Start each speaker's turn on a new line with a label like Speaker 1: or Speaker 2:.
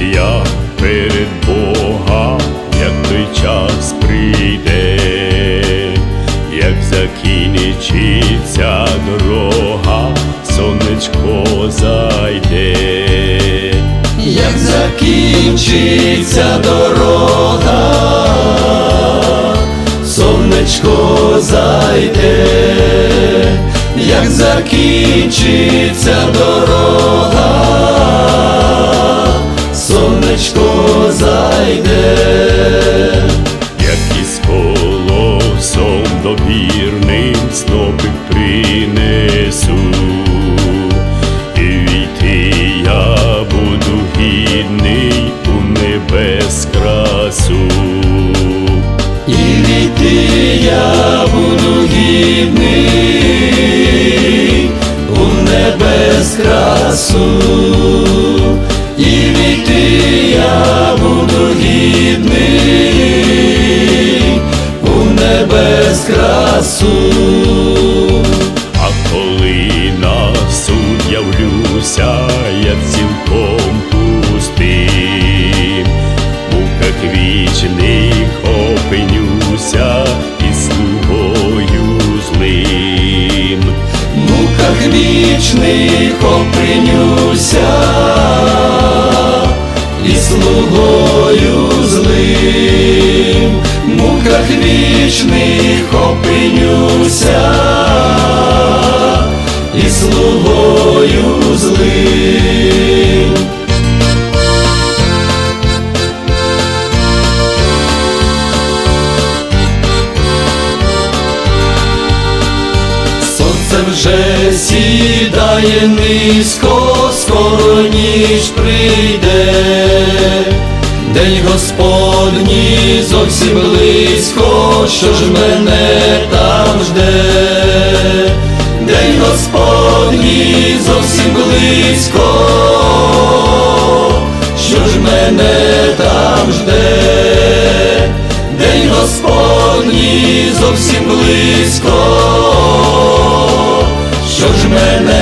Speaker 1: я перед Бога, як той час прийде,
Speaker 2: як закінчиться дорога, сонечко зайде, як закінчиться дорога, сонечко зайде,
Speaker 1: як закінчиться дорога. Довірним снопик принесу, і війти я буду гідний у небес красу.
Speaker 2: І війти я буду гідний у небес красу, красу.
Speaker 1: А коли на суд явлюся, я цілком пустим, в муках вічних опинюся і слугою злим.
Speaker 2: В муках вічних опинюся і слугою злим, муках вічних опинюся і слугою злим. Сонце вже сідає низько, скоро ніч прийде, День Господній зовсім близько, що ж мене там жде, День Господній зовсім близько, що ж мене там жде, День Господній зовсім близько, що ж мене.